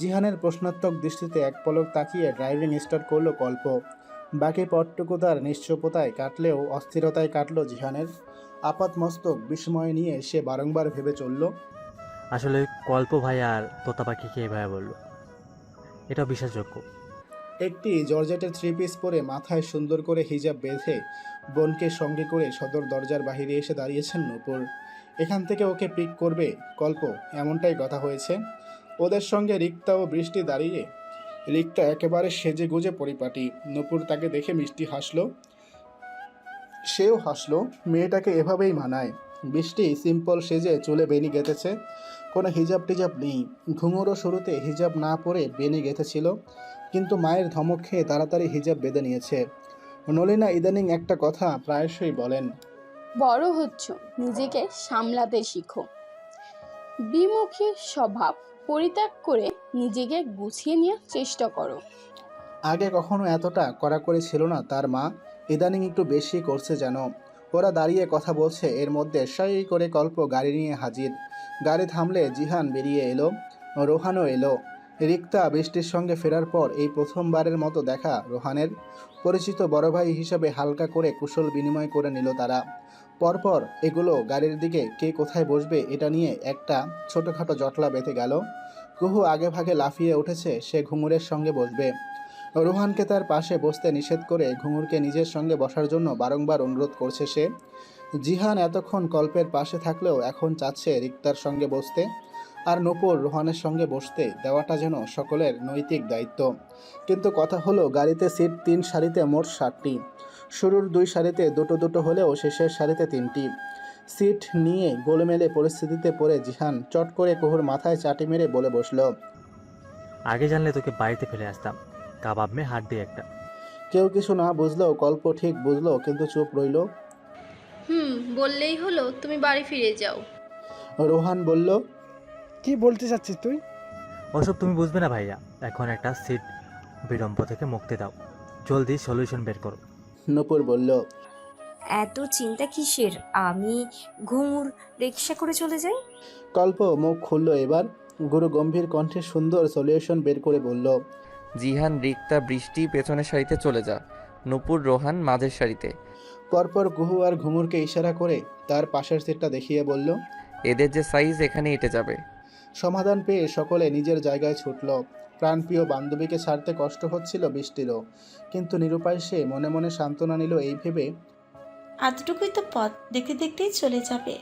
জিহানের প্রশ্নাত্মক দৃষ্টিতে এক পলক তাকিয়ে ড্রাইভিং স্টার্ট করল কল্প। বাকি পটটুকু তার নিশ্চপতায় কাটলেও অস্থিরতায় কাটল জিহানের। আপাত মস্তক বিস্ময় নিয়ে সে বারংবার ভেবে চলল আসলে কল্প ভাই আর তোতা পাখিকে এভাবে বলল? এটা বিশ্বাসযোগ্য। একটি জর্জেটের থ্রি পিস পরে মাথায় সুন্দর করে হিজাব বেঁধে বোনকে সঙ্গে করে সদর দরজার বাইরে এসে দাঁড়িয়েছেন নূপুর। এখান থেকে ওকে পিক করবে কল্প এমনটাই কথা হয়েছে। ওদের সঙ্গে রিক্তা ও বৃষ্টি দাঁড়িয়ে, রিক্তা একেবারে সেজে গুজে পরিপাটি। নূপুর তাকে দেখে মিষ্টি হাসলো। সেও হাসলো, মেয়েটাকে এভাবেই মানায়। বৃষ্টি সিম্পল সেজে চুলে বেনি গেঁথেছে। কোনো হিজাব টিজাব নেই। ঘুঙুরও শুরুতে হিজাব না পরে বেনি গেঁথেছিল, কিন্তু মায়ের ধমক খেয়ে তাড়াতাড়ি হিজাব বেঁধে নিয়েছে। নলিনা ইদানিং একটা কথা প্রায়শই বলেন। বড় হচ্ছ, নিজেকে সামলাতে শিখো। বিমুখী স্বভাব। পরিত্যাগ করে নিজেকে গুছিয়ে নেওয়ার চেষ্টা করো। আগে কখনো এতটা কড়াকড়ি ছিল না, তার মা ইদানিং একটু বেশি করছে যেন। ওরা দাঁড়িয়ে কথা বলছে, এর মধ্যে সাই করে কল্প গাড়ি নিয়ে হাজির। গাড়ি থামলে জিহান বেরিয়ে এলো, রোহানও এলো। রিক্তা বৃষ্টির সঙ্গে ফেরার পর এই প্রথমবারের মতো দেখা রোহানের। পরিচিত বড় ভাই হিসাবে হালকা করে কুশল বিনিময় করে নিল তারা। পরপর এগুলো গাড়ির দিকে কে কোথায় বসবে এটা নিয়ে একটা ছোটোখাটো জটলা বেঁধে গেল। কুহু আগে ভাগে লাফিয়ে উঠেছে, সে ঘুঙুরের সঙ্গে বসবে। রোহানকে তার পাশে বসতে নিষেধ করে ঘুঙুরকে নিজের সঙ্গে বসার জন্য বারংবার অনুরোধ করছে সে। জিহান এতক্ষণ কল্পের পাশে থাকলেও এখন চাচ্ছে রিক্তার সঙ্গে বসতে। আর নূপুর রোহানের সঙ্গে বসতে দেওয়াটা যেন সকলের নৈতিক দায়িত্ব। কিন্তু কথা হলো গাড়িতে সিট তিন সারিতে মোট ষাটটি শুরুর দুই সারিতে দুটো দুটো হলেও শেষের সারিতে তিনটি। সিট নিয়ে গোলমেলে পরিস্থিতিতে পড়ে জিহান চট করে কুহুর মাথায় চাটি মেরে বলে বসল। আগে জানলে তোকে বাড়িতে ফেলে আসতাম। কাবাব মে হাত দিয়ে একটা। কেউ কিছু না বুঝলেও কল্প ঠিক বুঝলো কিন্তু চুপ রইল। হুম বললেই হলো তুমি বাড়ি ফিরে যাও। রোহান বলল কি বলতে চাচ্ছিস তুই? ওসব তুমি বুঝবে না ভাইয়া। এখন একটা সিট বিড়ম্ব থেকে মুক্তি দাও। জলদি সলিউশন বের করো। নূপুর বলল এত চিন্তা কিসের? আমি ঘুঙুর রিক্সা করে চলে যাই? কল্প মুখ খুলল এবার। গুরু গম্ভীর কণ্ঠে সুন্দর সলিউশন বের করে বলল জিহান রিক্তা বৃষ্টি পেছনের সারিতে চলে যা। নূপুর রোহান মাঝের সারিতে। পরপর গুহু আর ঘুঙুরকে ইশারা করে তার পাশের সিটটা দেখিয়ে বলল এদের যে সাইজ এখানে এঁটে যাবে। সমাধান পেয়ে সকলে নিজের জায়গায় ছুটল। প্রাণপ্রিয় বান্ধবীকে ছাড়তে কষ্ট হচ্ছিল বৃষ্টিরও। কিন্তু নিরুপায় সে মনে মনে সান্ত্বনা নিল এই ভেবে। এতটুকুই তো পথ দেখতে দেখতেই চলে যাবে।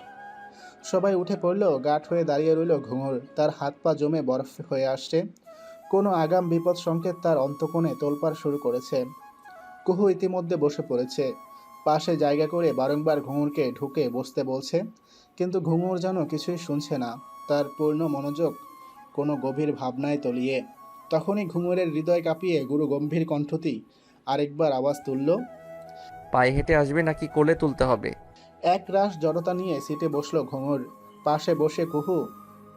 সবাই উঠে পড়ল গাঠ হয়ে দাঁড়িয়ে রইল ঘুঙুর। তার হাত পা জমে বরফ হয়ে আসছে। কোনো আগাম বিপদ সংকেত তার অন্তকোণে তোলপাড় শুরু করেছে। কুহু ইতিমধ্যে বসে পড়েছে। পাশে জায়গা করে বারংবার ঘুঙুরকে ঢুকে বসতে বলছে। কিন্তু ঘুঙুর যেন কিছুই শুনছে না। তার পূর্ণ মনোযোগ কোনো গভীর ভাবনায় তলিয়ে। তখনই ঘুঙুরের হৃদয় কাঁপিয়ে গুরু গম্ভীর কণ্ঠটি আরেকবার আওয়াজ তুলল পায়ে হেঁটে আসবে নাকি কোলে তুলতে হবে? এক রাশ জড়তা নিয়ে সিটে বসল ঘুঙুর। পাশে বসে কুহু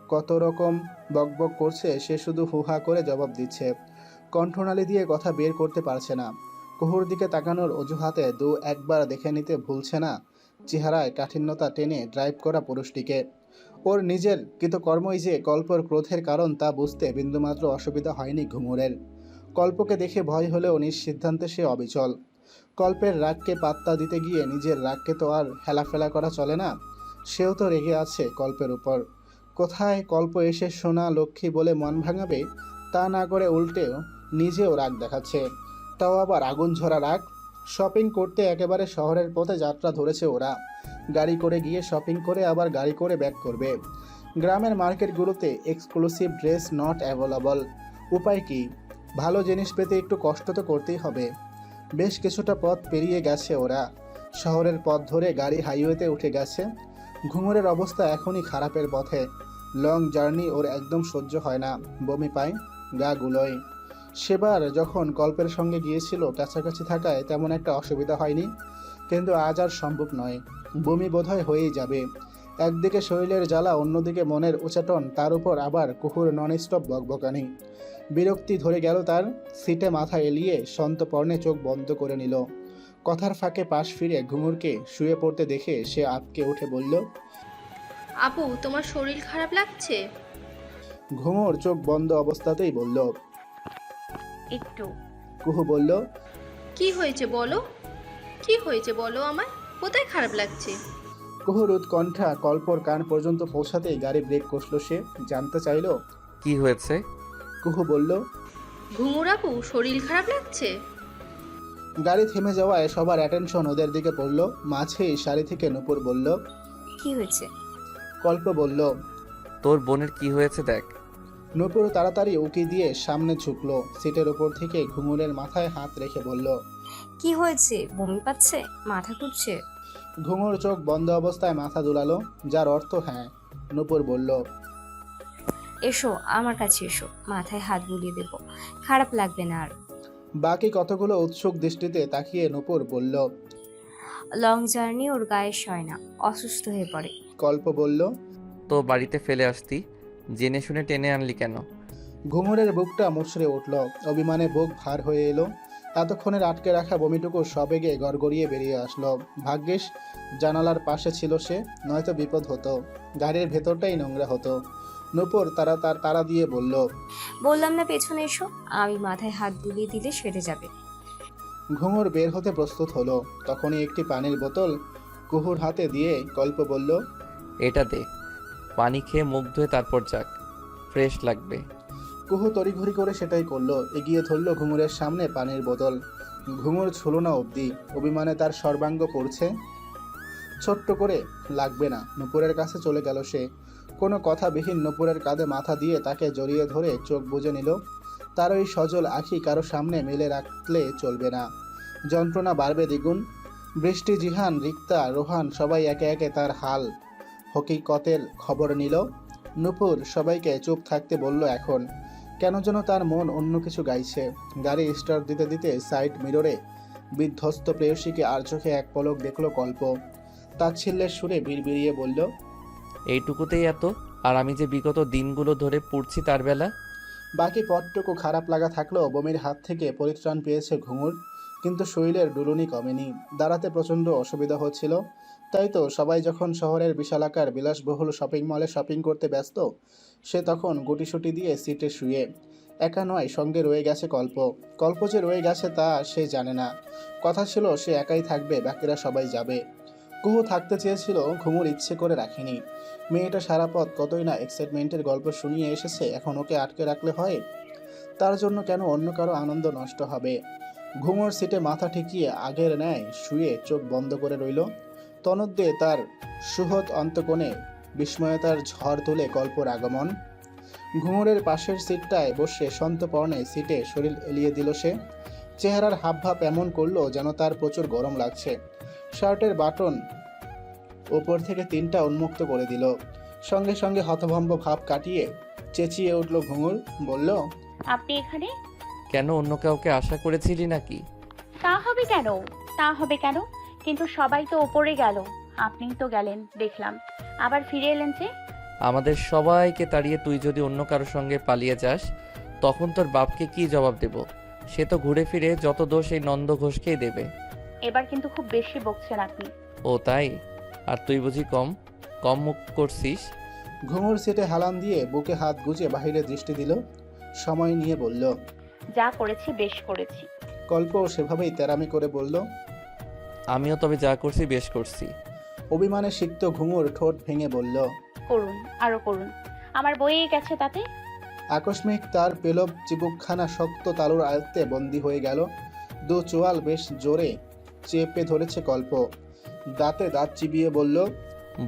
কত রকম বকবক করছে সে শুধু হুহা করে জবাব দিচ্ছে। কণ্ঠনালী দিয়ে কথা বের করতে পারছে না। কুহুর দিকে তাকানোর অজুহাতে দু একবার দেখে নিতে ভুলছে না। চেহারায় কাঠিন্যতা টেনে ড্রাইভ করা পুরুষটিকে। ওর নিজের কৃতকর্মই যে কল্পর ক্রোধের কারণ তা বুঝতে বিন্দুমাত্র অসুবিধা হয়নি ঘুমুরের কল্পকে দেখে ভয় হলেও নিজ সিদ্ধান্তে সে অবিচল। কল্পের রাগকে পাত্তা দিতে গিয়ে নিজের রাগকে তো আর হেলাফেলা করা চলে না, সেও তো রেগে আছে কল্পের উপর। কোথায় কল্প এসে সোনা লক্ষ্মী বলে মন ভাঙাবে, তা না করে উল্টেও নিজেও রাগ দেখাচ্ছে। তাও আবার আগুন ঝরা রাগ? শপিং করতে একেবারে শহরের পথে যাত্রা ধরেছে ওরা। গাড়ি করে গিয়ে শপিং করে আবার গাড়ি করে ব্যাক করবে। গ্রামের মার্কেটগুলোতে এক্সক্লুসিভ ড্রেস নট অ্যাভেলেবল উপায় কি? ভালো জিনিস পেতে একটু কষ্ট তো করতেই হবে। বেশ কিছুটা পথ পেরিয়ে গেছে ওরা। শহরের পথ ধরে গাড়ি হাইওয়েতে উঠে গেছে। ঘুঙুরের অবস্থা এখনই খারাপের পথে। লং জার্নি ওর একদম সহ্য হয় না। বমি পায়, গা গুলোয়। সেবার যখন গল্পের সঙ্গে গিয়েছিল, কাছাকাছি থাকায় তেমন একটা অসুবিধা হয়নি। কিন্তু আজ আর সম্ভব নয়। বমি বোধহয় হয়েই যাবে। একদিকে শরীরের জ্বালা অন্যদিকে মনের উচাটন তার উপর আবার কুকুর নন স্টপ বকবকানি। বিরক্তি ধরে গেল তার সিটে মাথা এলিয়ে সন্তপর্ণে চোখ বন্ধ করে নিল। কথার ফাঁকে পাশ ফিরে ঘুঙুরকে শুয়ে পড়তে দেখে সে আতকে উঠে বলল আপু তোমার শরীর খারাপ লাগছে? ঘুঙুর চোখ বন্ধ অবস্থাতেই বলল একটু। কুহু বলল কি হয়েছে বলো? কি হয়েছে বলো আমার কোথায় খারাপ লাগছে? কুহুর উৎকণ্ঠা কল্পর কান পর্যন্ত পৌঁছাতেই গাড়ি ব্রেক কষল সে। জানতে চাইল কি হয়েছে? কুহু বলল ঘুঙুর আপু শরীর খারাপ লাগছে? গাড়ি থেমে যাওয়ায় সবার অ্যাটেনশন ওদের দিকে পড়ল। মাঝেই শাড়ি থেকে নুপুর বলল কি হয়েছে? কল্প বলল তোর বোনের কি হয়েছে দেখ। নূপুর তাড়াতাড়ি উকি দিয়ে সামনে ঝুঁকলো সিটের ওপর থেকে ঘুঙুরের মাথায় হাত রেখে বলল কি হয়েছে? বমি পাচ্ছে? মাথা ঘুরছে? ঘুঙুর চোখ বন্ধ অবস্থায় মাথা দুলালো যার অর্থ হ্যাঁ নূপুর বলল। এসো আমার কাছে এসো মাথায় হাত বুলিয়ে দেব খারাপ লাগবে না আর। বাকি কতগুলো উৎসুক দৃষ্টিতে তাকিয়ে নূপুর বলল লং জার্নি ওর গায়ে সয় না অসুস্থ হয়ে পড়ে। কল্প বলল তো বাড়িতে ফেলে আসতি জেনে শুনে টেনে আনলি কেন? ঘুঙুরের বুকটা মুচড়ে উঠল অভিমানে বুক ভার হয়ে এলো। এতক্ষণের আটকে রাখা বমিটুকু সবেগে গড়গড়িয়ে বেরিয়ে আসলো। ভাগ্যিস জানালার পাশে ছিল সে নয়তো বিপদ হতো। গাড়ির ভেতরটাই নোংরা হতো। নূপুর তারা তার তারা দিয়ে বলল বললাম না পেছনে এসো। আমি মাথায় হাত বুলিয়ে দিলে সেরে যাবে। ঘুঙুর বের হতে প্রস্তুত হলো। তখনই একটি পানির বোতল কুহুর হাতে দিয়ে গল্প বলল এটা দে। পানি খেয়ে মুখ ধুয়ে তারপর যাক। ফ্রেশ লাগবে। কুহু তড়িঘড়ি করে সেটাই করল, এগিয়ে ধরল ঘুঙুরের সামনে পানির বোতল। ঘুঙুর ছুলো না অবধি অভিমানে তার সর্বাঙ্গ পড়ছে। ছোট্ট করে, লাগবে না, নুপুরের কাছে চলে গেল সে। কোনো কথাবিহীন নুপুরের কাঁধে মাথা দিয়ে তাকে জড়িয়ে ধরে চোখ বুজে নিল। তার ওই সজল আখি কারও সামনে মেলে রাখলে চলবে না। যন্ত্রণা বাড়বে দ্বিগুণ। বৃষ্টি, জিহান, রিক্তা, রোহান সবাই একে একে তার হাল হকিকতের খবর নিল। নুপুর সবাইকে চুপ থাকতে বলল, এখন কেন যেন তার মন অন্য কিছু গাইছে। গাড়ি স্টার্ট দিতে দিতে সাইড মিররে বিধ্বস্ত প্রেয়সীকে আর চোখে এক পলক দেখল কল্প। তাচ্ছিল্যের সুরে বিড়বিড়িয়ে বলল এইটুকুতেই এত? আর আমি যে বিগত দিনগুলো ধরে পড়ছি তার বেলা? বাকি পথটুকু খারাপ লাগা থাকলেও বমির হাত থেকে পরিত্রাণ পেয়েছে ঘুঙুর কিন্তু শরীরের ডুলুনি কমেনি। দাঁড়াতে প্রচণ্ড অসুবিধা হচ্ছিল। তাই তো? সবাই যখন শহরের বিশালাকার বিলাসবহুল শপিং মলে শপিং করতে ব্যস্ত, সে তখন গুটিসুটি দিয়ে সিটে শুয়ে একা নয়, সঙ্গে রয়ে গেছে কল্প। কল্প যে রয়ে গেছে তা সে জানে না। কথা ছিল, সে একাই থাকবে, বাকিরা সবাই যাবে। কুহু থাকতে চেয়েছিল, ঘুমুর ইচ্ছে করে রাখেনি। মেয়েটা সারা পথ কতই না এক্সাইটমেন্টের গল্প শুনিয়ে এসেছে, এখন ওকে আটকে রাখলে হয়? তার জন্য কেন অন্য কারও আনন্দ নষ্ট হবে? ঘুমোর সিটে মাথা ঠেকিয়ে আগের ন্যায় শুয়ে চোখ বন্ধ করে রইল। তনদ্দে তার সুহদ অন্তকোণে বিস্ময়তার ঝড় তুলে কল্পর আগমন। ঘুঙুরের পাশের সিটটায় বসে সন্তপর্ণে সিটে শরীর এলিয়ে দিল সে। চেহারার হাবভাব এমন করল যেন তার প্রচুর গরম লাগছে। শার্টের বাটন ওপর থেকে তিনটা উন্মুক্ত করে দিল। সঙ্গে সঙ্গে হতভম্ব ভাব কাটিয়ে চেঁচিয়ে উঠল ঘুঙুর বলল আপনি এখানে? কেন অন্য কাউকে আশা করেছিলি নাকি? তা হবে কেন? তা হবে কেন? কিন্তু সবাই তো ওপরে গেল। আপনি তো গেলেন দেখলাম। আবার ফিরে এলেন যে? আমাদের সবাইকে তাড়িয়ে তুই যদি অন্য কারোর সঙ্গে পালিয়ে যাস তখন তোর বাপকে কি জবাব দেব? সে তো ঘুরে ফিরে যত দোষ এই নন্দ ঘোষকেই দেবে। এবার কিন্তু খুব বেশি বকছেন আপনি। ও তাই? আর তুই বুঝি কম কম মুখ করছিস? ঘুঙুর সিটে হালান দিয়ে বুকে হাত গুজে বাহিরে দৃষ্টি দিল সময় নিয়ে বলল যা করেছি বেশ করেছি। কল্প সেভাবেই তেরামি করে বলল আমিও তবে যা করছি বেশ করছি। অভিমানে সিক্ত ঘুঙুর ঠোঁট ভেঙে বলল করুন আরও করুন। আমার বইয়ে গেছে তাতে? আকস্মিক তার পেলব চিবুকখানা শক্ত তালুর আয়ত্তে বন্দি হয়ে গেল। দু চোয়াল বেশ জোরে চেপে ধরেছে কল্প। দাঁতে দাঁত চিবিয়ে বলল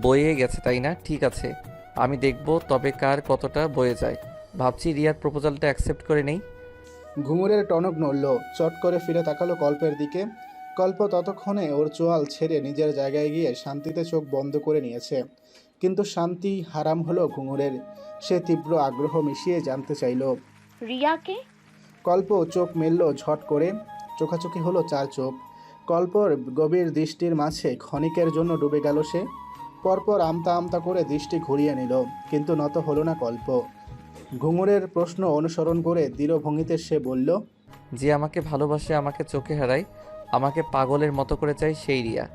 বয়ে গেছে তাই না? ঠিক আছে। আমি দেখব তবে কার কতটা বয়ে যায়। ভাবছি রিয়ার প্রপোজালটা অ্যাকসেপ্ট করে নেই। ঘুঙুরের টনক নড়ল চট করে ফিরে তাকালো কল্পের দিকে। কল্প ততক্ষণে ওর চোয়াল ছেড়ে নিজের জায়গায় গিয়ে শান্তিতে চোখ বন্ধ করে নিয়েছে। কিন্তু শান্তি হারাম হলো ঘুঙুরের। সে তীব্র আগ্রহ মিশিয়ে জানতে চাইল। রিয়াকে? কল্প চোখ মেলল ঝট করে। চোখাচোখি হলো চার চোখ। কল্পর গভীর দৃষ্টির মাঝে ক্ষণিকের জন্য ডুবে গেল সে। পরপর আমতা আমতা করে দৃষ্টি ঘুরিয়ে নিল কিন্তু নত হলো না কল্প। ঘুঙুরের প্রশ্ন অনুসরণ করে দৃঢ় ভঙ্গিতে সে বলল যে আমাকে ভালোবাসে আমাকে চোখে হারায় আমাকে পাগলের মতো করে চাই সেই রিয়া।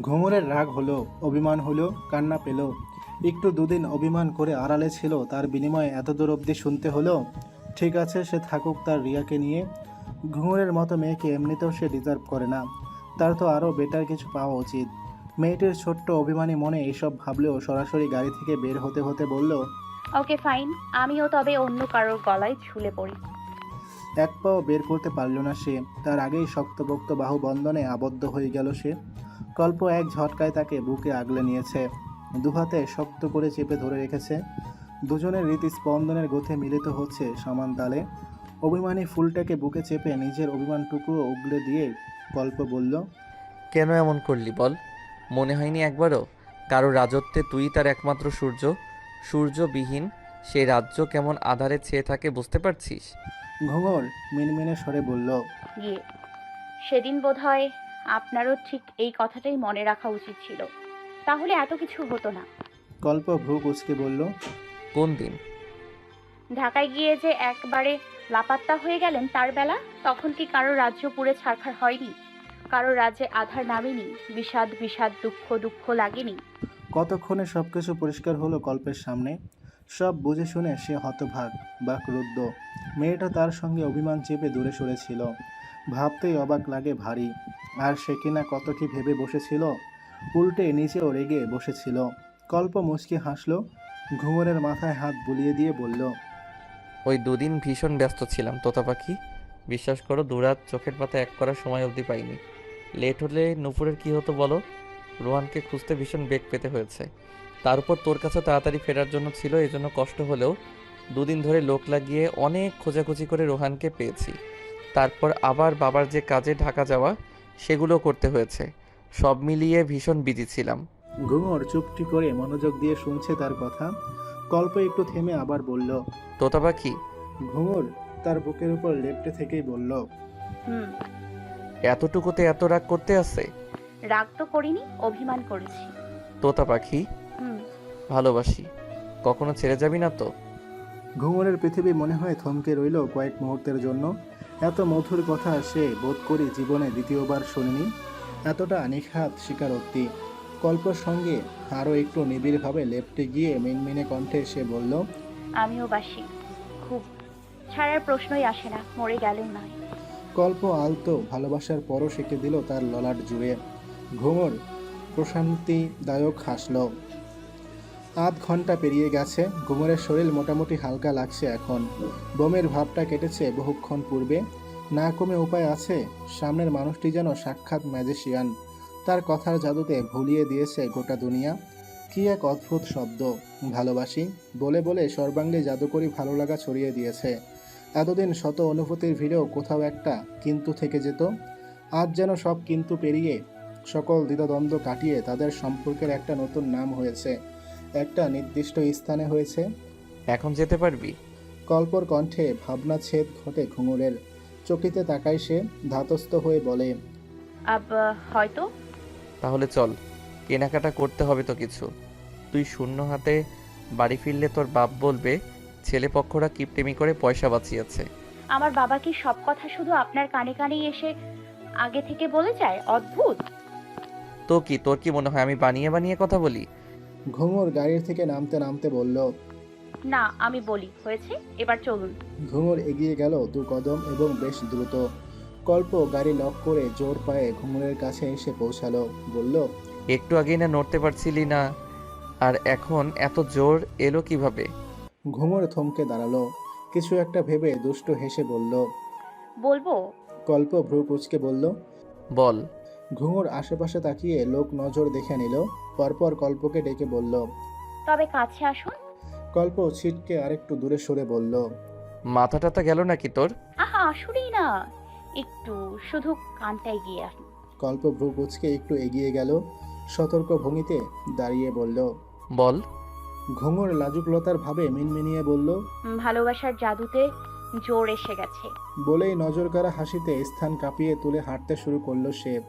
ঘুঙুরের রাগ হলো অভিমান হলো কান্না পেল। একটু দুদিন অভিমান করে আড়ালে ছিল তার বিনিময়ে এত দূর অবধি শুনতে হলো ঠিক আছে সে থাকুক তার রিয়াকে নিয়ে। ঘুঙুরের মতো মেয়েকে এমনিতেও সে ডিজার্ভ করে না। তার তো আরও বেটার কিছু পাওয়া উচিত। মেয়েটির ছোট্ট অভিমানী মনে এসব ভাবলেও সরাসরি গাড়ি থেকে বের হতে হতে বলল ওকে ফাইন আমিও তবে অন্য কারোর গলায় ঝুলে পড়ি। এক পাও বের করতে পারল না সে। তার আগেই শক্তপোক্ত বাহু বন্ধনে আবদ্ধ হয়ে গেল সে। কল্প এক ঝটকায় তাকে বুকে আগলে নিয়েছে। দুহাতে শক্ত করে চেপে ধরে রেখেছে। দুজনের রীতি স্পন্দনের গথে মিলিত হচ্ছে সমান তালে। অভিমানী ফুলটাকে বুকে চেপে নিজের অভিমানটুকু উগলে দিয়ে কল্প বলল, কেন এমন করলি বল? মনে হয়নি একবারও? কারও রাজত্বে তুই তার একমাত্র সূর্য। সূর্যবিহীন সেই রাজ্য কেমন আধারে ছেয়ে থাকে বুঝতে পারছিস? ঘুঙর মিনমিনে স্বরে বলল গিয়ে সেদিন বোধহয় আপনারও ঠিক এই কথাটাই মনে রাখা উচিত ছিল। তাহলে এত কিছু হতো না। কল্প ভ্রু কুচকে বলল কোন দিন? ঢাকায় গিয়ে যে একবারে লাপাত্তা হয়ে গেলেন তার বেলা তখন কি কারও রাজ্য পুরে ছারখার হয়নি? কারও রাজ্যে আধার নামেনি বিষাদ বিষাদ দুঃখ দুঃখ লাগেনি? কতক্ষণে সব কিছু পরিষ্কার হলো কল্পের সামনে? সব বুঝে শুনে সে হতভাগ বা ক্রুদ্ধ মেয়েটা তার সঙ্গে অভিমান চেপে দূরে সরেছিল। ভাবতেই অবাক লাগে ভারী। আর সে কিনা কত কি ভেবে বসেছিল? উল্টে নিচেও রেগে বসেছিল। কল্প মুচকি হাসল ঘুমরের মাথায় হাত বুলিয়ে দিয়ে বলল, ওই দুদিন ভীষণ ব্যস্ত ছিলাম তোতা পাখি বিশ্বাস করো, দুরাত চোখের পাতা এক করার সময় অবধি পাইনি। লেট হলে নুপুরের কি হতো বলো? রোহানকে খুঁজতে ভীষণ বেগ পেতে হয়েছে। তার উপর তোর কাছে তাড়াতাড়ি ফেরার জন্য ছিল এই জন্য কষ্ট হলেও দুদিন ধরে লোক লাগিয়ে অনেক খোঁজাখুঁজি করে রোহানকে পেয়েছি। তারপর আবার বাবার যে কাজে ঢাকা যাওয়া সেগুলো করতে হয়েছে। সব মিলিয়ে ভীষণ বিজি ছিলাম। ঘুঙর চুপটি করে মনোযোগ দিয়ে শুনছে তার কথা। কল্প একটু থেমে আবার বলল তোতা পাখি ঘুঙুর তার বুকের উপর লেপটে থেকেই বলল হুম। এতটুকুতে এত রাগ করতে আছে? রাগ তো করিনি অভিমান করেছি। তোতা পাখি হুম। ভালোবাসি। কখনো ছেড়ে যাবি না তো? ঘুঙুরের পৃথিবী মনে হয় থমকে রইল কয়েক মুহূর্তের জন্য। এত মধুর কথা সে বোধ করি জীবনে দ্বিতীয়বার শুনিনি। এতটা নিখাত স্বীকারোক্তি। কল্পর সঙ্গে আরও একটু নিবিড়ভাবে লেপটে গিয়ে মিনমিনে কণ্ঠে সে বলল আমিও বাসি খুব। ছাড়ার প্রশ্নই আসে না মরে গেলেও নয়। কল্প আলতো ভালোবাসার পরও সেঁকে দিল তার ললাট জুড়ে। ঘুমর প্রশান্তিদায়ক হাসল। আধ ঘণ্টা পেরিয়ে গেছে, ঘুমরের শরীর মোটামুটি হালকা লাগছে এখন। বোমের ভাবটা কেটেছে বহুক্ষণ পূর্বে। না কমে উপায় আছে? সামনের মানুষটি যেন সাক্ষাৎ ম্যাজিশিয়ান। তার কথার জাদুতে ভুলিয়ে দিয়েছে গোটা দুনিয়া। কি এক অদ্ভুত শব্দ। ভালোবাসি? বলে বলে সর্বাঙ্গে জাদুকরি ভালো লাগা ছড়িয়ে দিয়েছে। এতদিন শত অনুভূতির ভিড়েও কোথাও একটা কিন্তু থেকে যেত। আজ যেন সব কিন্তু পেরিয়ে সকল দ্বিধাদ্বন্দ্ব কাটিয়ে তাদের সম্পর্কের একটা নতুন নাম হয়েছে। একটা নির্দিষ্ট স্থানে হয়েছে। এখন যেতে পারবি? কল্পর কণ্ঠে ভাবনা ছেদ ঘটে ঘুঙুরের। চকিতে তাকায় সে ধাতস্থ হয়ে বলে আব হয়তো। তাহলে চল কেনাকাটা করতে হবে তো কিছু। তুই শূন্য হাতে বাড়ি ফিরলে তোর বাপ বলবে ছেলে পক্ষরা কিপটেমি করে পয়সা বাঁচিয়েছে। আমার বাবা কি সব কথা শুধু আপনার কানে কানেই এসে আগে থেকে বলে যায়? অদ্ভুত। তো কি তোর কি মনে হয় আমি বানিয়ে বানিয়ে কথা বলি? ঘুঙুর গাড়ির থেকে নামতে নামতে বলল না আমি বলি হয়েছে? এবার চলুন। ঘুঙুর এগিয়ে গেল দু কদম এবং বেশ দ্রুত। কল্প গাড়ি লক করে জোর পায়ে ঘুঙুরের কাছে এসে পৌঁছালো। বলল একটু আগেই না নড়তে পারছিলি না আর এখন এত জোর এলো কীভাবে? ঘুঙুর থমকে দাঁড়াল। কিছু একটা ভেবে দুষ্ট হেসে বলল বলব? কল্প ভ্রু কুচকে বলল বল। ঘুঙুর আশেপাশে তাকিয়ে লোক নজর দেখে নিল। পরপর কল্পকে ডেকে বলল তবে কাছে আসুন। কল্প ছিটকে আরেকটু দূরে সরে বলল মাথা টাথা গেল নাকি তোর? আহা আসুনই না। একটু শুধু কানটায় গিয়ে আসুন কল্প ভ্রু কুচকে একটু এগিয়ে গেল সতর্ক ভঙ্গিতে দাঁড়িয়ে বলল বল। ঘুঙুর লাজুকলতার ভাবে মিনমিনিয়ে বলল ভালোবাসার জাদুতে জোর এসে গেছে। বলেই নজর কাড়া হাসিতে স্থান কাঁপিয়ে তুলে হাঁটতে শুরু করল সে।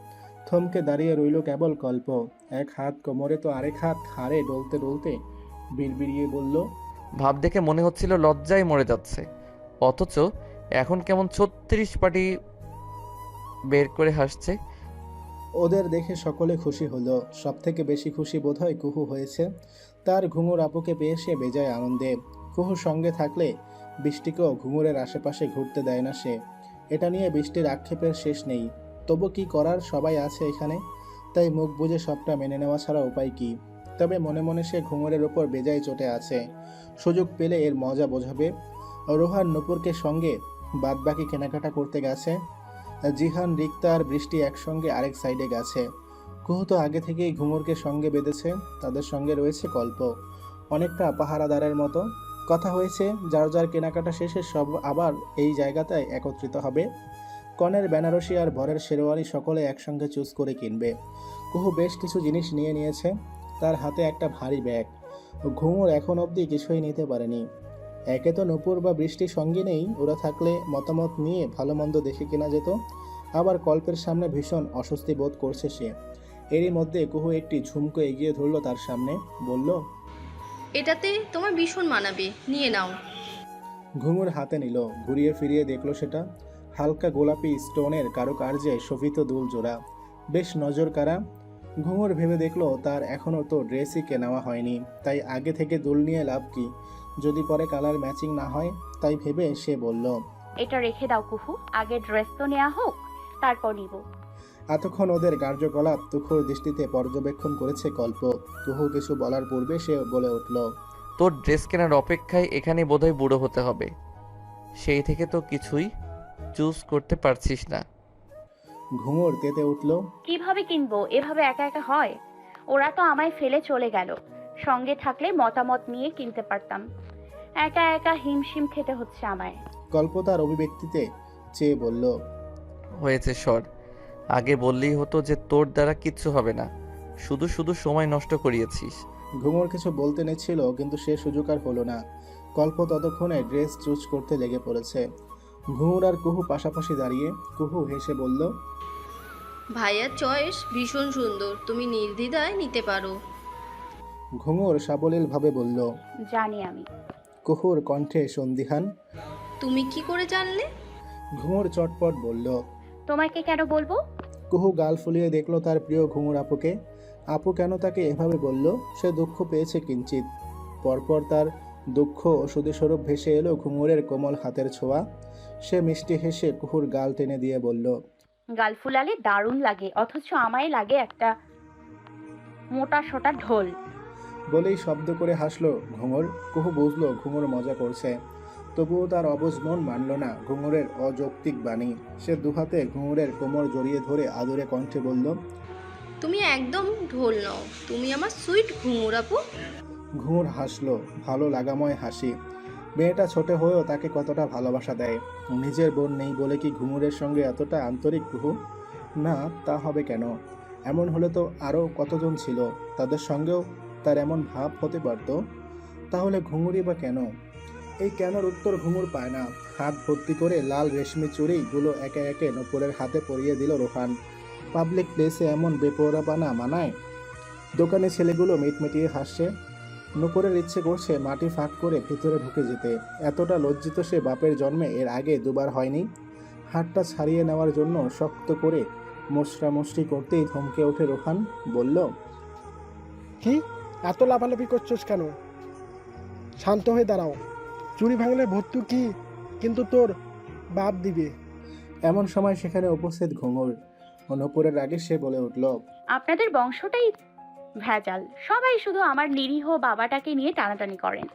থমকে দাঁড়িয়ে রইল কেবল কল্প। এক হাত কোমরে তো আরেক হাত হাড়ে ডলতে ডলতে বিড়বিড়িয়ে বলল ভাব দেখে মনে হচ্ছিল লজ্জায় মরে যাচ্ছে। অথচ এখন কেমন ছত্রিশ পাটি বের করে হাসছে। ওদের দেখে সকলে খুশি হলো। সব থেকে বেশি খুশি বোধহয় কুহু হয়েছে। তার ঘুঙুর আপুকে পেয়ে সে বেজায় আনন্দে। কুহু সঙ্গে থাকলে বৃষ্টিকেও ঘুঙুরের আশেপাশে ঘুরতে দেয় না সে। এটা নিয়ে বৃষ্টির আক্ষেপের শেষ নেই। তবু কি করার সবাই আছে এখানে? তাই মুখ বুঝে সবটা মেনে নেওয়া ছাড়া উপায় কি? তবে মনে মনে সে ঘুঙুরের ওপর বেজায় চটে আছে। সুযোগ পেলে এর মজা বোঝাবে। রোহান নুপুরকে সঙ্গে বাদবাকি কেনাকাটা করতে গেছে। জিহান, রিক্তা আর বৃষ্টি একসঙ্গে আরেক সাইডে গেছে। কুহু তো আগে থেকেই ঘুঙুরকে সঙ্গে বেঁধেছে। তাদের সঙ্গে রয়েছে কল্প অনেকটা পাহারাদারের মতো। কথা হয়েছে, যার যার কেনাকাটা শেষে সব আবার এই জায়গাটায় একত্রিত হবে। কনের বেনারসি আর ভরের শেরওয়ানি সকলে একসঙ্গে চুজ করে কিনবে। কুহু বেশ কিছু জিনিস নিয়ে নিয়েছে। তার হাতে একটা ভারী ব্যাগ। ঘুঙুর এখন অবধি কিছুই নিতে পারেনি। একে তো নূপুর বা বৃষ্টির সঙ্গে নেই ওরা থাকলে মতামত নিয়ে ভালো মন্দ দেখে কেনা যেত। আবার কল্পের সামনে ভীষণ অস্বস্তি বোধ করছে সে। এরই মধ্যে কুহু একটি ঝুমকো এগিয়ে ধরলো তার সামনে বলল এটাতে তোমার ভীষণ মানাবে নিয়ে নাও। ঘুঙুর হাতে নিল ঘুরিয়ে ফিরিয়ে দেখল সেটা। হালকা গোলাপি স্টোনের কারুকার্যে শোভিত দুল জোড়া বেশ নজর কারা ঘুঙুর ভেবে দেখল তার এখনও তো ড্রেসই কেনাওয়া হয়নি। তাই আগে থেকে দুল নিয়ে লাভ কি? যদি পরে কালার ম্যাচিং না হয় তাই ভেবে সে বলল এটা রেখে দাও কুহু আগে ড্রেস তো নেওয়া হোক তারপর নিব। এতক্ষণ ওদের কার্যকলাপ তুখোর দৃষ্টিতে পর্যবেক্ষণ করেছে কল্প। তুহু কিছু বলার পূর্বে সে বলে উঠল তোর ড্রেস কেনার অপেক্ষায় এখানে বোধহয় বুড়ো হতে হবে। সেই থেকে তো কিছুই চুজ করতে পারছিস না। ঘুঙুর তেতে উঠল কীভাবে কিনবো? এভাবে একা একা হয়? ওরা তো আমায় ফেলে চলে গেল। সঙ্গে থাকলে মতামত নিয়ে কিনতে পারতাম। একা একা হিমশিম খেতে হচ্ছে আমায়। কল্প তার অভিব্যক্তিতে চেয়ে বলল হয়েছে সর আগে বললেই হতো যে তোর দ্বারা কিচ্ছু হবে না। শুধু শুধু সময় নষ্ট করিয়েছিস। ঘুঙুর কিছু বলতে নেছিল কিন্তু সে সুযোগ আর হলো না। কল্প ততক্ষণে ড্রেস চুজ করতে লেগে পড়েছে। ঘুঙুর আর কুহু পাশাপাশি দাঁড়িয়ে কুহু হেসে বলল ভাইয়ার চয়েস ভীষণ সুন্দর। তুমি নির্দ্বিধায় নিতে পারো। ঘুঙুর সাবলীলভাবে বলল জানি আমি। কুহুর কণ্ঠে সন্দিহান তুমি কি করে জানলে? ঘুঙুর চটপট বলল তোমাকে কেন বলব? কুহু গাল ফুলিয়ে দেখল তার প্রিয় ঘুঙুর আপুকে। আপু কেন তাকে এভাবে বলল সে দুঃখ পেয়েছে কিঞ্চিত পরপর তার দুঃখ ওষুধস্বরূপ ভেসে এলো ঘুঙুরের কোমল হাতের ছোঁয়া। সে মিষ্টি হেসে কুহুর গাল টেনে দিয়ে বলল গাল ফুলালে দারুণ লাগে অথচ আমায় লাগে একটা মোটা সোটা ঢোল। বলেই শব্দ করে হাসলো ঘুঙুর। কুহু বুঝলো ঘুঙুর মজা করছে। তবুও তার অবুঝ মন মানল না ঘুঙুরের অযৌক্তিক বাণী। সে দুহাতে ঘুঙুরের কোমর জড়িয়ে ধরে আদুরে কণ্ঠে বলল তুমি একদম ঢোল নও তুমি আমার সুইট ঘুঙুর আপু। ঘুঙুর হাসলো ভালো লাগাময় হাসি। মেয়েটা ছোট হয়েও তাকে কতটা ভালোবাসা দেয়? নিজের বোন নেই বলে কি ঘুঙুরের সঙ্গে এতটা আন্তরিক কুহু? না, তা হবে কেন? এমন হলে তো আরও কতজন ছিল? তাদের সঙ্গেও তার এমন ভাব হতে পারতো? তাহলে ঘুঙুরি বা কেন? এই কেনর উত্তর ঘুঙুর পায় না। হাত ভর্তি করে লাল রেশমি চুড়িগুলো একে একে নপুরের হাতে পরিয়ে দিল রোহান। পাবলিক প্লেসে এমন বেপরাপানা মানায়? দোকানে ছেলেগুলো মিটমিটিয়ে হাসছে। নুপুরের ইচ্ছে করছে মাটি ফাঁক করে ভিতরে ঢুকে যেতে। এতটা লজ্জিত সে বাপের জন্মে এর আগে দুবার হয়নি। হাতটা ছাড়িয়ে নেওয়ার জন্য শক্ত করে মশরা মশরি করতেই ধমকে ওঠে রোহান বলল কি? এত লাফালাফি করছোস কেন? শান্ত হয়ে দাঁড়াও। চুরি ভাঙলে ভর্তু কি? কিন্তু তোর বাপ দিবে। এমন সময় সেখানে উপস্থিত ঘুঙুর ও নুপুরের আগে সে বলে উঠল আপনাদের বংশটাই ভেজাল। সবাই শুধু আমার নিরীহ বাবাটাকে নিয়ে টানাটানি করেন।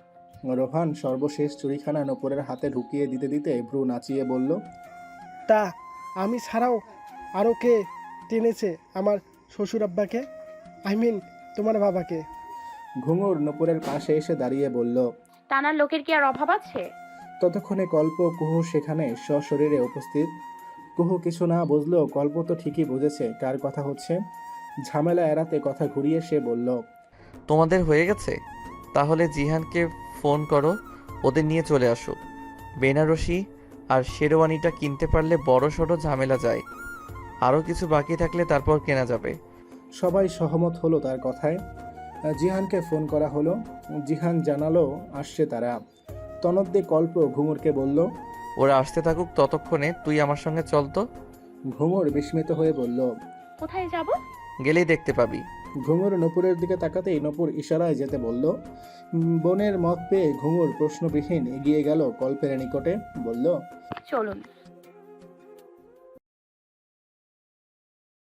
রোহান সর্বশেষ চুরিখানা নুপুরের হাতে ঢুকিয়ে দিতে দিতে ভ্রু নাচিয়ে বলল তা আমি ছাড়াও আরও কে টেনেছে আমার শ্বশুর আব্বাকে আই মিন তোমার বাবাকে। ঘুঙুর নুপুরের পাশে এসে দাঁড়িয়ে বলল টানার লোকের কি আর অভাব আছে? ততক্ষণে কল্প কুহু সেখানে সশরীরে উপস্থিত। কুহু কিছু না বুঝলেও কল্প তো ঠিকই বুঝেছে কার কথা হচ্ছে। ঝামেলা এড়াতে কথা ঘুরিয়ে সে বলল তোমাদের হয়ে গেছে? তাহলে জিহানকে ফোন করো ওদের নিয়ে চলে আসো। বেনারসি আর শেরওয়ানিটা কিনতে পারলে বড় সড়ো ঝামেলা যায়। আরও কিছু বাকি থাকলে তারপর কেনা যাবে। সবাই সহমত হলো তার কথায়। জিহানকে ফোন করা হলো। জিহান জানালো আসছে তারা। তনদ্দে কল্প ঘুঙুরকে বলল ওরা আসতে থাকুক ততক্ষণে তুই আমার সঙ্গে চল তো। ঘুঙুর বিস্মিত হয়ে বলল কোথায় যাব? গেলেই দেখতে পাবি। ঘুঙুর নপুরের দিকে তাকাতেই নপুর ইশারায় যেতে বলল বনের মত পেয়ে ঘুঙুর প্রশ্নবিহীন এগিয়ে গেল কল্পের নিকটে। বলল চলুন।